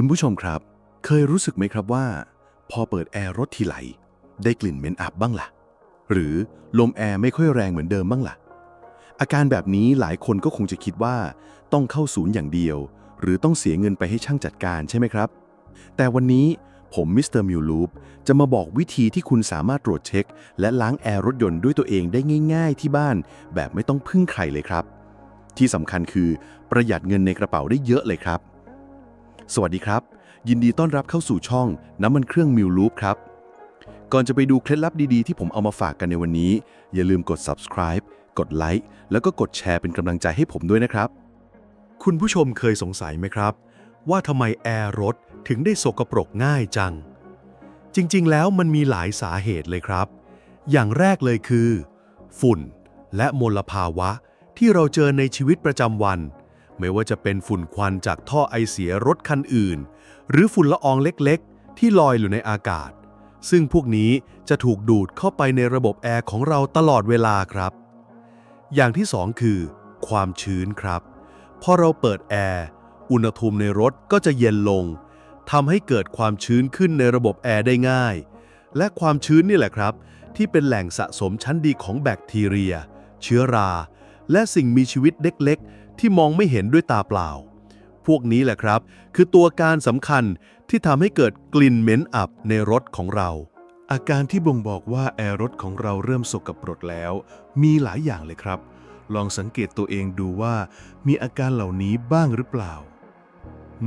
คุณผู้ชมครับ เคยรู้สึกไหมครับว่า พอเปิดแอร์รถทีไหล ได้กลิ่นเหม็นอับบ้างล่ะ หรือลมแอร์ไม่ค่อยแรงเหมือนเดิมบ้างล่ะ อาการแบบนี้หลายคนก็คงจะคิดว่า ต้องเข้าศูนย์อย่างเดียว หรือต้องเสียเงินไปให้ช่างจัดการใช่ไหมครับ แต่วันนี้ผมมิสเตอร์มิวลูปจะมาบอกวิธีที่คุณสามารถตรวจเช็ค และล้างแอร์รถยนต์ด้วยตัวเองได้ง่าย ๆ ที่บ้าน แบบไม่ต้องพึ่งใครเลยครับ ที่สำคัญคือประหยัดเงินในกระเป๋าได้เยอะเลยครับ สวัสดีครับ ยินดีต้อนรับเข้าสู่ช่องน้ำมันเครื่องมิวลูปครับ ก่อนจะไปดูเคล็ดลับดีๆ ที่ผมเอามาฝากกันในวันนี้ อย่าลืมกด subscribe กดไลค์แล้วก็กดแชร์เป็นกำลังใจให้ผมด้วยนะครับ คุณผู้ชมเคยสงสัยไหมครับ ว่าทำไมแอร์รถถึงได้สกปรกง่ายจัง จริงๆ แล้วมันมีหลายสาเหตุเลยครับ อย่างแรกเลยคือ ฝุ่นและมลภาวะที่เราเจอในชีวิตประจำวัน ไม่ว่าจะเป็นฝุ่นควันจากท่อไอเสียรถคันอื่น หรือฝุ่นละอองเล็กๆ ที่ลอยอยู่ในอากาศ ซึ่งพวกนี้จะถูกดูดเข้าไปในระบบแอร์ของเราตลอดเวลาครับ อย่างที่สองคือ ความชื้นครับพอเราเปิดแอร์อุณหภูมิในรถก็จะเย็นลงทำให้เกิดความชื้นขึ้นในระบบแอร์ได้ง่าย และความชื้นนี่แหละครับ ที่เป็นแหล่งสะสมชั้นดีของแบคทีเรีย เชื้อรา และสิ่งมีชีวิตเล็กๆ ที่มองไม่เห็นด้วยตาเปล่า พวกนี้แหละครับ คือตัวการสำคัญที่ทำให้เกิดกลิ่นเหม็นอับในรถของเรา อาการที่บ่งบอกว่าแอร์รถของเราเริ่มสกปรกแล้ว มีหลายอย่างเลยครับ ลองสังเกตตัวเองดูว่า มีอาการเหล่านี้บ้างหรือเปล่า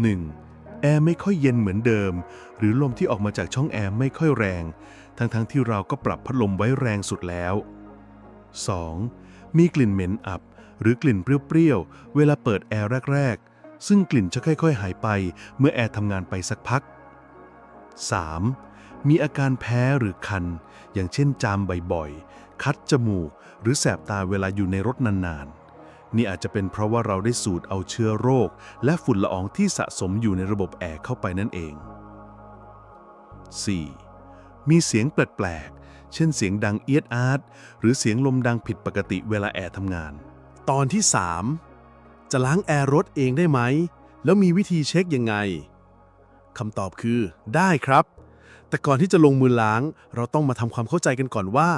1. แอร์ไม่ค่อยเย็นเหมือนเดิม หรือลมที่ออกมาจากช่องแอร์ไม่ค่อยแรง ทั้งๆทที่เราก็ปรับพัดลมไว้แรงสุดแล้ว 2. มีกลิ่นเหม็นอับ หรือกลิ่นเปรี้ยวๆ เวลาเปิดแอร์แรก ๆ ซึ่งกลิ่นจะค่อย ๆ หายไปเมื่อแอร์ทำงานไปสักพัก 3. มีอาการแพ้หรือคัน อย่างเช่นจามบ่อยๆ คัดจมูก หรือแสบตาเวลาอยู่ในรถนานๆ นี่อาจจะเป็นเพราะว่าเราได้สูดเอาเชื้อโรค และฝุ่นละอองที่สะสมอยู่ในระบบแอร์เข้าไปนั่นเอง 4. มีเสียงแปลก เช่นเสียงดังเอียดอาร์ตหรือเสียงลมดังผิดปกติเวลาแอร์ทำงาน ตอนที่ 3 จะล้างแอร์รถเองได้ไหม แล้วมีวิธีเช็คยังไงคำตอบคือ ได้ครับ แต่ก่อนที่จะลงมือล้าง เราต้องมาทำความเข้าใจกันก่อนว่า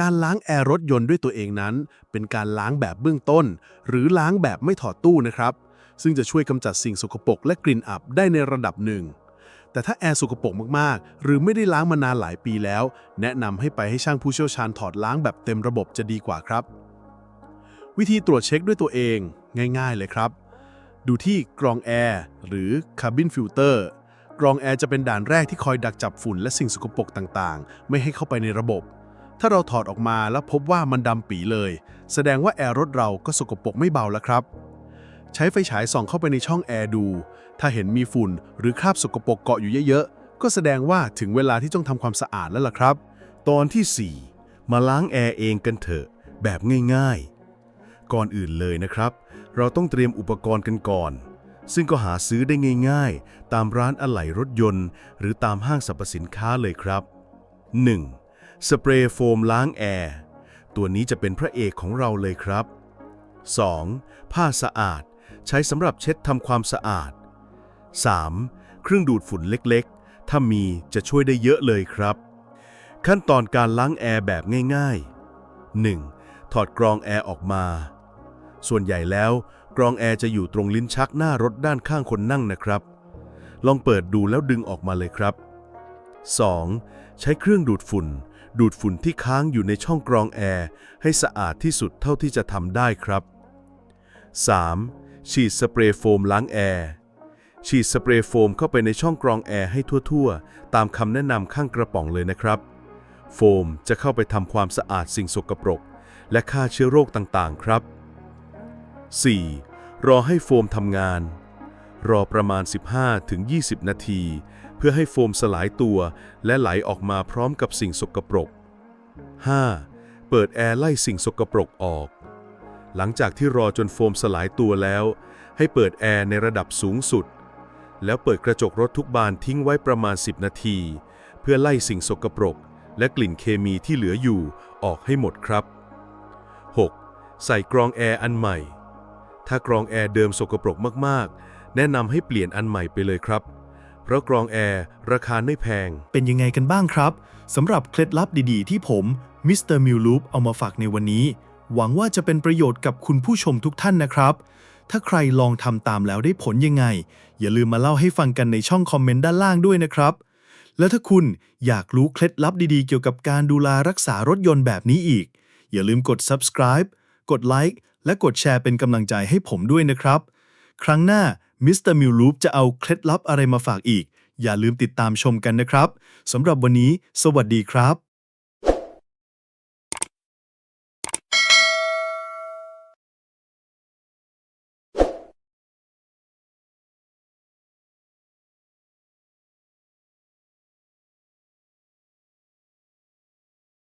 การล้างแอร์รถยนต์ด้วยตัวเองนั้น เป็นการล้างแบบเบื้องต้น หรือล้างแบบไม่ถอดตู้นะครับ ซึ่งจะช่วยกำจัดสิ่งสกปรกและกลิ่นอับได้ในระดับหนึ่ง แต่ถ้าแอร์สกปรกมากๆ หรือไม่ได้ล้างมานานหลายปีแล้ว แนะนำให้ไปให้ช่างผู้เชี่ยวชาญถอดล้างแบบเต็มระบบจะดีกว่าครับ วิธีตรวจเช็คด้วยตัวเองง่ายๆเลยครับ ดูที่กรองแอร์หรือ Cabin Filter กรองแอร์จะเป็นด่านแรกที่คอยดักจับฝุ่นและสิ่งสกปรกต่างๆ ไม่ให้เข้าไปในระบบ ถ้าเราถอดออกมาแล้วพบว่ามันดำปีเลย แสดงว่าแอร์รถเราก็สกปรกไม่เบาแล้วครับ ใช้ไฟฉายส่องเข้าไปในช่องแอร์ดู ถ้าเห็นมีฝุ่นหรือคราบสกปรกเกาะอยู่เยอะๆ ก็แสดงว่าถึงเวลาที่ต้องทำความสะอาดแล้วล่ะครับ ตอนที่ 4 มาล้างแอร์เองกันเถอะ แบบง่ายๆ ก่อนอื่นเลยนะครับ เราต้องเตรียมอุปกรณ์กันก่อน ซึ่งก็หาซื้อได้ง่ายๆ ตามร้านอะไหล่รถยนต์ หรือตามห้างสรรพสินค้าเลยครับ 1. สเปรย์โฟมล้างแอร์ตัวนี้จะเป็นพระเอกของเราเลยครับ 2. ผ้าสะอาด ใช้สำหรับเช็ดทำความสะอาด 3. เครื่องดูดฝุ่นเล็กๆ ถ้ามีจะช่วยได้เยอะเลยครับ ขั้นตอนการล้างแอร์แบบง่ายๆ 1. ถอดกรองแอร์ออกมา ส่วนใหญ่แล้วกรองแอร์จะอยู่ตรงลิ้นชักหน้ารถด้านข้างคนนั่งนะครับ ลองเปิดดูแล้วดึงออกมาเลยครับ 2. ใช้เครื่องดูดฝุ่น ดูดฝุ่นที่ค้างอยู่ในช่องกรองแอร์ให้สะอาดที่สุดเท่าที่จะทำได้ครับ 3. ฉีดสเปรย์โฟมล้างแอร์ ฉีดสเปรย์โฟมเข้าไปในช่องกรองแอร์ให้ทั่วๆ ตามคำแนะนำข้างกระป๋องเลยนะครับ โฟมจะเข้าไปทำความสะอาดสิ่งสกปรก และฆ่าเชื้อโรคต่างๆ ครับ 4. รอให้โฟมทำงาน รอประมาณ 15-20 นาที เพื่อให้โฟมสลายตัว และไหลออกมาพร้อมกับสิ่งสกปรก 5. เปิดแอร์ไล่สิ่งสกปรกออก หลังจากที่รอจนโฟมสลายตัวแล้ว ให้เปิดแอร์ในระดับสูงสุด แล้วเปิดกระจกรถทุกบานทิ้งไว้ประมาณ 10 นาที เพื่อไล่สิ่งสกปรก และกลิ่นเคมีที่เหลืออยู่ออกให้หมดครับ 6. ใส่กรองแอร์อันใหม่ ถ้ากรองแอร์เดิมสกปรกมากๆ แนะนำให้เปลี่ยนอันใหม่ไปเลยครับ เพราะกรองแอร์ราคาไม่แพง เป็นยังไงกันบ้างครับสำหรับเคล็ดลับดีๆ ที่ผมมิสเตอร์มิวลูปเอามาฝากในวันนี้ หวังว่าจะเป็นประโยชน์กับคุณผู้ชมทุกท่านนะครับ ถ้าใครลองทำตามแล้วได้ผลยังไง อย่าลืมมาเล่าให้ฟังกันในช่องคอมเมนต์ด้านล่างด้วยนะครับ แล้วถ้าคุณอยากรู้เคล็ดลับดีๆ เกี่ยวกับการดูแลรักษารถยนต์แบบนี้อีก อย่าลืมกด subscribe กดไลค์และกดแชร์เป็นกำลังใจให้ผมด้วยนะครับ ครั้งหน้ามิสเตอร์มิวลูปจะเอาเคล็ดลับอะไรมาฝากอีก อย่าลืมติดตามชมกันนะครับสำหรับวันนี้ สวัสดีครับ